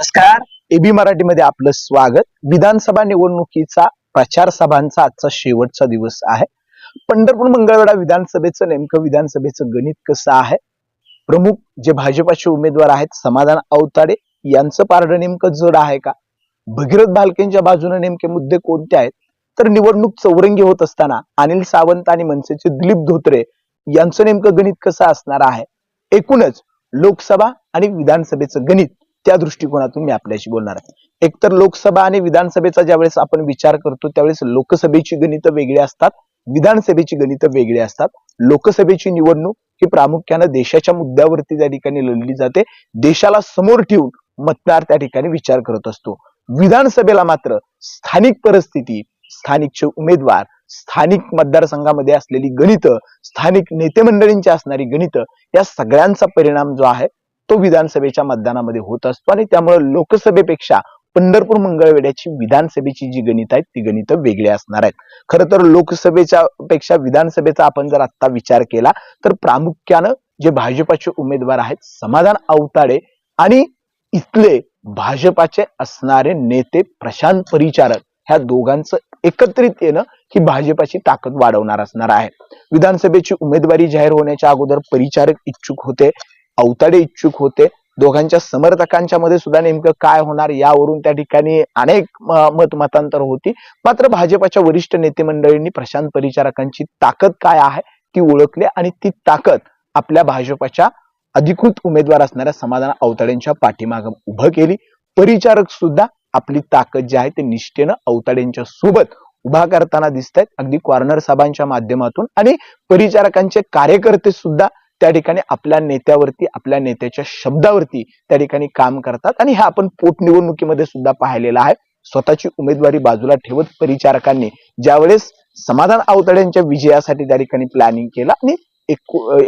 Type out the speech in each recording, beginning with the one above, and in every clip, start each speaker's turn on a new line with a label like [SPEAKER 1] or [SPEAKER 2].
[SPEAKER 1] नमस्कार. एबी मराठीमध्ये आपलं स्वागत. विधानसभा निवडणुकीचा प्रचार सभांचा आजचा शेवटचा दिवस आहे. पंढरपूर मंगळवेढा विधानसभेचं नेमकं विधानसभेचं गणित कसं आहे? प्रमुख जे भाजपाचे उमेदवार आहेत समाधान अवताडे यांचं पारडं नेमकं जड आहे का? भगीरथ भालकेंच्या बाजूने नेमके मुद्दे कोणते आहेत? तर निवडणूक चौरंगी होत असताना अनिल सावंत आणि मनसेचे दिलीप धोत्रे यांचं नेमकं गणित कसं असणार आहे? एकूणच लोकसभा आणि विधानसभेचं गणित त्या दृष्टिकोनातून मी आपल्याशी बोलणार आहे. एकतर लोकसभा आणि विधानसभेचा ज्यावेळेस आपण विचार करतो त्यावेळेस लोकसभेची गणितं वेगळी असतात विधानसभेची गणितं वेगळी असतात. लोकसभेची निवडणूक ही प्रामुख्यानं देशाच्या मुद्द्यावरती त्या ठिकाणी लढली जाते. देशाला समोर ठेवून मतदार त्या ठिकाणी विचार करत असतो. विधानसभेला मात्र स्थानिक परिस्थिती स्थानिकचे उमेदवार स्थानिक मतदारसंघामध्ये असलेली गणितं स्थानिक नेते मंडळींची असणारी गणितं या सगळ्यांचा परिणाम जो आहे तो विधानसभेच्या मतदानामध्ये होत असतो आणि त्यामुळे लोकसभेपेक्षा पंढरपूर मंगळवेड्याची विधानसभेची जी गणित आहेत ती गणित वेगळी असणार आहेत. खरं तर लोकसभेच्या पेक्षा विधानसभेचा आपण जर आता विचार केला तर प्रामुख्यानं जे भाजपाचे उमेदवार आहेत समाधान अवताडे आणि इथले भाजपाचे असणारे नेते प्रशांत परिचारक ह्या दोघांचं एकत्रित येणं ही भाजपाची ताकद वाढवणार असणार आहे. विधानसभेची उमेदवारी जाहीर होण्याच्या अगोदर परिचारक इच्छुक होते अवताडे इच्छुक होते. दोघांच्या समर्थकांच्या मध्ये सुद्धा नेमकं काय होणार यावरून त्या ठिकाणी अनेक मत मतांतर होती. मात्र भाजपाच्या वरिष्ठ नेते मंडळींनी प्रशांत परिचारकांची ताकद काय आहे ती ओळखली आणि ती ताकद आपल्या भाजपाच्या अधिकृत उमेदवार असणाऱ्या समाधान अवताड्यांच्या पाठीमागं उभं केली. परिचारक सुद्धा आपली ताकद जी आहे ते निष्ठेनं अवताड्यांच्या सोबत उभा करताना दिसत आहेत अगदी कॉर्नर सभांच्या माध्यमातून आणि परिचारकांचे कार्यकर्ते सुद्धा त्या ठिकाणी आपल्या नेत्यावरती आपल्या नेत्याच्या शब्दावरती त्या ठिकाणी काम करतात. आणि हे आपण पोटनिवडणुकीमध्ये सुद्धा पाहिलेलं आहे. स्वतःची उमेदवारी बाजूला ठेवत परिचारकांनी ज्यावेळेस समाधान अवतड्यांच्या विजयासाठी त्या ठिकाणी प्लॅनिंग केलं आणि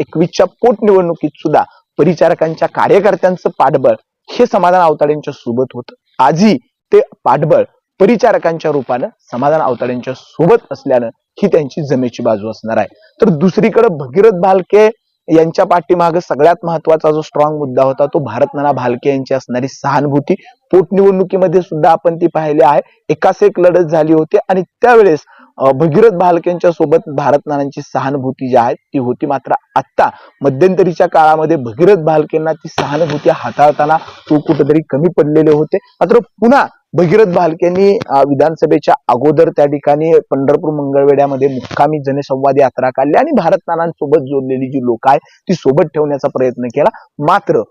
[SPEAKER 1] एकवीसच्या पोटनिवडणुकीत सुद्धा परिचारकांच्या कार्यकर्त्यांचं पाठबळ हे समाधान आवताड्यांच्या सोबत होतं. आजही ते पाठबळ परिचारकांच्या रूपानं समाधान आवताड्यांच्या सोबत असल्यानं ही त्यांची जमेची बाजू असणार आहे. तर दुसरीकडे भगीरथ भालके यांच्या पाठीमागे सगळ्यात महत्त्वाचा जो स्ट्रॉंग मुद्दा होता तो भारतनाना भालके यांची असणारी सहानुभूती. पोटनिवडणुकीमध्ये सुद्धा आपण ती पाहिली आहे. एकाच एक लढत झाली होती आणि त्यावेळेस भगीरथ भालकेंच्या सोबत भारतनानांची सहानुभूती जी आहे ती होती मात्र आता मध्यंतरीच्या काळामध्ये भगीरथ भालकेंना ती सहानुभूती हाताळताना तो कुठेतरी कमी पडलेले होते. मात्र पुन्हा भगीरथ भालकेंनी विधानसभेच्या अगोदर त्या ठिकाणी पंढरपूर मंगळवेड्यामध्ये मुक्कामी जनसंवाद यात्रा काढली आणि भारतनानांसोबत जोडलेली जी लोक आहेत ती सोबत ठेवण्याचा प्रयत्न केला. मात्र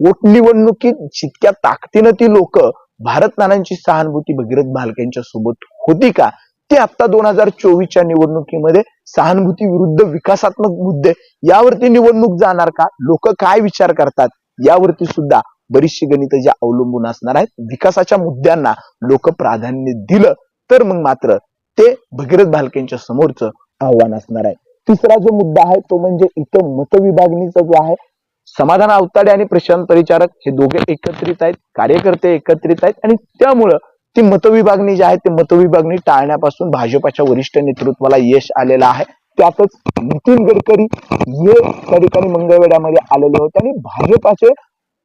[SPEAKER 1] पोटनिवडणुकीत जितक्या ताकदीनं ती लोक भारतनानांची सहानुभूती भगीरथ भालकेंच्या सोबत होती का ते आता दोन हजार चोवीसच्या निवडणुकीमध्ये सहानुभूती विरुद्ध विकासात्मक मुद्दे यावरती निवडणूक जाणार का लोक काय विचार करतात यावरती सुद्धा बरीचशी गणितं जी अवलंबून असणार आहेत. विकासाच्या मुद्द्यांना लोक प्राधान्य दिलं तर मग मात्र ते भगीरथ भालकेंच्या समोरचं आव्हान असणार आहे. तिसरा जो मुद्दा आहे तो म्हणजे इथं मतविभागणीचा जो आहे समाधान अवताडे आणि प्रशांत परिचारक हे दोघे एकत्रित आहेत कार्यकर्ते एकत्रित आहेत आणि त्यामुळं ती मतविभागणी जी आहे ती मतविभागणी टाळण्यापासून भाजपाच्या वरिष्ठ नेतृत्वाला यश आलेलं आहे. त्यातच नितीन गडकरी हे त्या ठिकाणी मंगळवेड्यामध्ये आलेले होते आणि भाजपाचे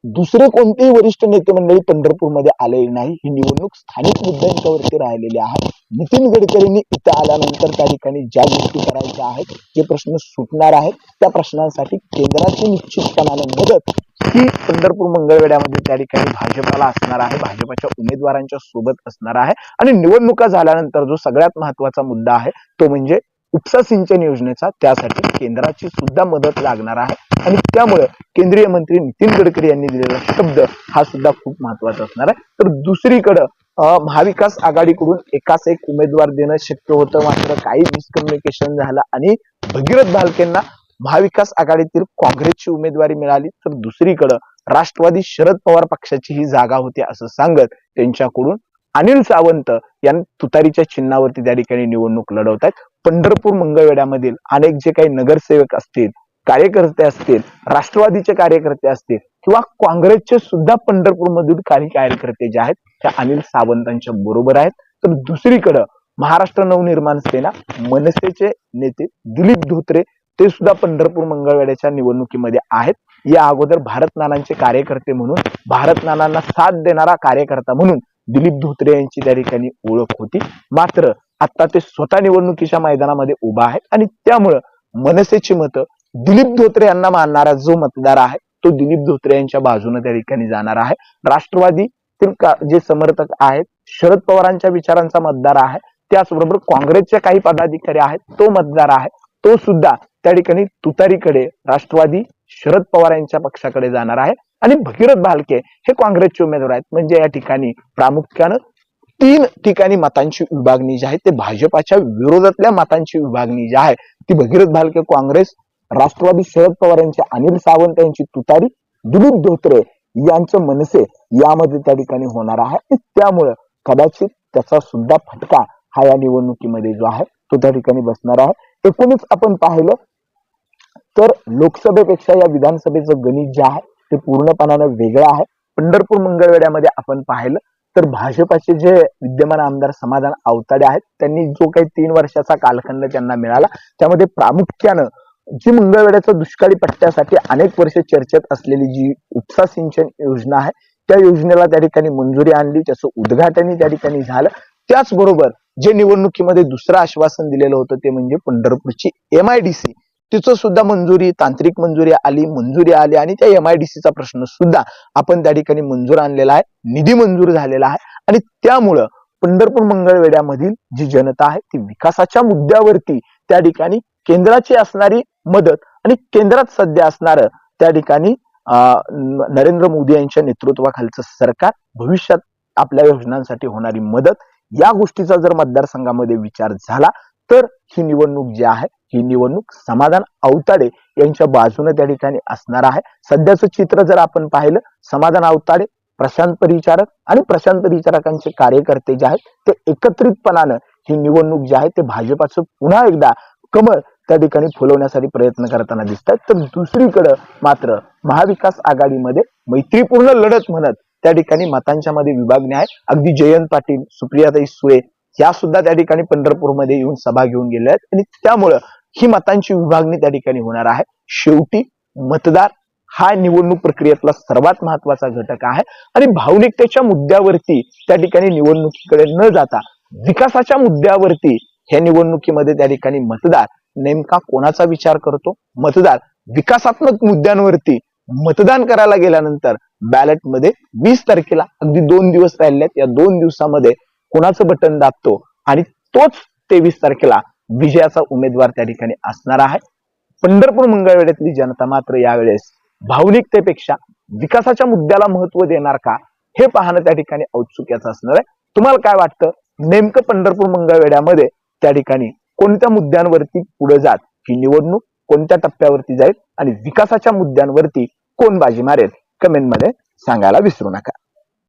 [SPEAKER 1] दुसरे कोणतेही वरिष्ठ नेते मंडळी पंढरपूरमध्ये आलेली नाही. ही निवडणूक स्थानिक मुद्द्यांच्यावरती राहिलेली आहे. नितीन गडकरींनी इथं आल्यानंतर त्या ठिकाणी ज्या गोष्टी करायच्या आहेत जे प्रश्न सुटणार आहेत त्या प्रश्नांसाठी केंद्राची निश्चितपणाने मदत ही पंढरपूर मंगळवेड्यामध्ये त्या ठिकाणी भाजपाला असणार आहे. भाजपाच्या उमेदवारांच्या सोबत असणार आहे. आणि निवडणुका झाल्यानंतर जो सगळ्यात महत्त्वाचा मुद्दा आहे तो म्हणजे उपसा सिंचन योजनेचा त्यासाठी केंद्राची सुद्धा मदत लागणार आहे. आणि त्यामुळे केंद्रीय मंत्री नितीन गडकरी यांनी दिलेला शब्द हा सुद्धा खूप महत्त्वाचा असणार आहे. तर दुसरीकडं महाविकास आघाडीकडून एकाच एक उमेदवार देणं शक्य होतं मात्र काही मिसकम्युनिकेशन झालं आणि भगीरथ भालकेंना महाविकास आघाडीतील काँग्रेसची उमेदवारी मिळाली. तर दुसरीकडं राष्ट्रवादी शरद पवार पक्षाची ही जागा होती असं सांगत त्यांच्याकडून अनिल सावंत यांनी तुतारीच्या चिन्हावरती त्या ठिकाणी निवडणूक लढवत आहेत पंढरपूर मंगळवेड्यामधील अनेक जे काही नगरसेवक असतील कार्यकर्ते असतील राष्ट्रवादीचे कार्यकर्ते असतील किंवा काँग्रेसचे सुद्धा पंढरपूरमधील काही कार्यकर्ते जे आहेत त्या अनिल सावंतांच्या बरोबर आहेत. तर दुसरीकडं महाराष्ट्र नवनिर्माण सेना मनसेचे नेते दिलीप धोत्रे ते सुद्धा पंढरपूर मंगळवेड्याच्या निवडणुकीमध्ये आहेत. या अगोदर भारत नानांचे कार्यकर्ते म्हणून भारत नानांना साथ देणारा कार्यकर्ता म्हणून दिलीप धोत्रे यांची त्या ठिकाणी ओळख होती. मात्र आता ते स्वतः निवडणुकीच्या मैदानामध्ये उभा आहे आणि त्यामुळं मनसेची मतं दिलीप धोत्रे यांना मानणारा जो मतदार आहे तो दिलीप धोत्रे यांच्या बाजूने त्या ठिकाणी जाणार आहे. राष्ट्रवादीतील जे समर्थक आहेत शरद पवारांच्या विचारांचा मतदार आहे त्याचबरोबर काँग्रेसच्या काही पदाधिकारी आहेत तो मतदार आहे तो सुद्धा त्या ठिकाणी तुतारीकडे राष्ट्रवादी शरद पवार यांच्या पक्षाकडे जाणार आहे. आणि भगीरथ भालके हे काँग्रेसचे उमेदवार आहेत. म्हणजे या ठिकाणी प्रामुख्यानं तीन ठिकाणी मतांची विभागणी जी आहे ते भाजपाच्या विरोधातल्या मतांची विभागणी जी आहे ती भगीरथ भालके काँग्रेस राष्ट्रवादी शरद पवार यांच्या अनिल सावंत यांची तुतारी दिलीप धोत्रे यांचं मनसे यामध्ये त्या ठिकाणी होणार आहे. त्यामुळे त्यामुळं कदाचित त्याचा सुद्धा फटका हा या निवडणुकीमध्ये जो आहे तो त्या ठिकाणी बसणार आहे. एकूणच आपण पाहिलं तर लोकसभेपेक्षा या विधानसभेचं गणित जे आहे ते पूर्णपणानं वेगळं आहे. पंढरपूर मंगळवेड्यामध्ये आपण पाहिलं तर भाजपाचे जे विद्यमान आमदार समाधान अवताडे आहेत त्यांनी जो काही तीन वर्षाचा कालखंड त्यांना मिळाला त्यामध्ये प्रामुख्यानं जी मंगळवेड्याचा दुष्काळी पट्ट्यासाठी अनेक वर्ष चर्चेत असलेली जी उपसा सिंचन योजना आहे त्या योजनेला त्या ठिकाणी मंजुरी आणली त्याचं उद्घाटनही त्या ठिकाणी झालं. त्याचबरोबर जे निवडणुकीमध्ये दुसरं आश्वासन दिलेलं होतं ते म्हणजे पंढरपूरची एमआयडीसी तिचं सुद्धा मंजुरी तांत्रिक मंजुरी आली मंजुरी आली आणि त्या एमआयडीसीचा प्रश्न सुद्धा आपण त्या ठिकाणी मंजूर आणलेला आहे निधी मंजूर झालेला आहे आणि त्यामुळं पंढरपूर मंगळवेड्यामधील जी जनता आहे ती विकासाच्या मुद्द्यावरती त्या ठिकाणी केंद्राची असणारी मदत आणि केंद्रात सध्या असणारं त्या ठिकाणी नरेंद्र मोदी यांच्या नेतृत्वाखालचं सरकार भविष्यात आपल्या योजनांसाठी होणारी मदत या गोष्टीचा जर मतदारसंघामध्ये विचार झाला तर ही निवडणूक जी आहे ही निवडणूक समाधान अवताडे यांच्या बाजूने त्या ठिकाणी असणार आहे. सध्याचं चित्र जर आपण पाहिलं समाधान अवताडे प्रशांत परिचारक आणि प्रशांत परिचारकांचे कार्यकर्ते जे आहेत ते एकत्रितपणानं ही निवडणूक जी आहे ते भाजपाचं पुन्हा एकदा कमळ त्या ठिकाणी फुलवण्यासाठी प्रयत्न करताना दिसतात तर दुसरीकडं मात्र महाविकास आघाडीमध्ये मैत्रीपूर्ण लढत म्हणत त्या ठिकाणी मतांच्या मध्ये विभागणी आहे. अगदी जयंत पाटील सुप्रियाताई सुळे या सुद्धा त्या ठिकाणी पंढरपूरमध्ये येऊन सभा घेऊन गेल्या आहेत. आणि त्यामुळं ही मतांची विभागणी त्या ठिकाणी होणार आहे. शेवटी मतदार हा निवडणूक प्रक्रियेतला सर्वात महत्त्वाचा घटक आहे. आणि भावनिकतेच्या मुद्द्यावरती त्या ठिकाणी निवडणुकीकडे न जाता विकासाच्या मुद्द्यावरती ह्या निवडणुकीमध्ये त्या ठिकाणी मतदार नेमका कोणाचा विचार करतो? मतदार विकासात्मक मुद्द्यांवरती मतदान करायला गेल्यानंतर बॅलेटमध्ये वीस तारखेला अगदी दोन दिवस राहिले आहेत या दोन दिवसामध्ये कोणाचं बटन दाबतो आणि तोच तेवीस तारखेला विजयाचा उमेदवार त्या ठिकाणी असणार आहे. पंढरपूर मंगळवेड्यातली जनता मात्र यावेळेस भावनिकतेपेक्षा विकासाच्या मुद्द्याला महत्त्व देणार का हे पाहणं त्या ठिकाणी औत्सुक्याचं असणार आहे. तुम्हाला काय वाटतं? नेमकं पंढरपूर मंगळवेड्यामध्ये त्या ठिकाणी कोणत्या मुद्द्यांवरती पुढे जात ही निवडणूक कोणत्या टप्प्यावरती जाईल आणि विकासाच्या मुद्द्यांवरती कोण बाजी मारेल कमेंटमध्ये सांगायला विसरू नका.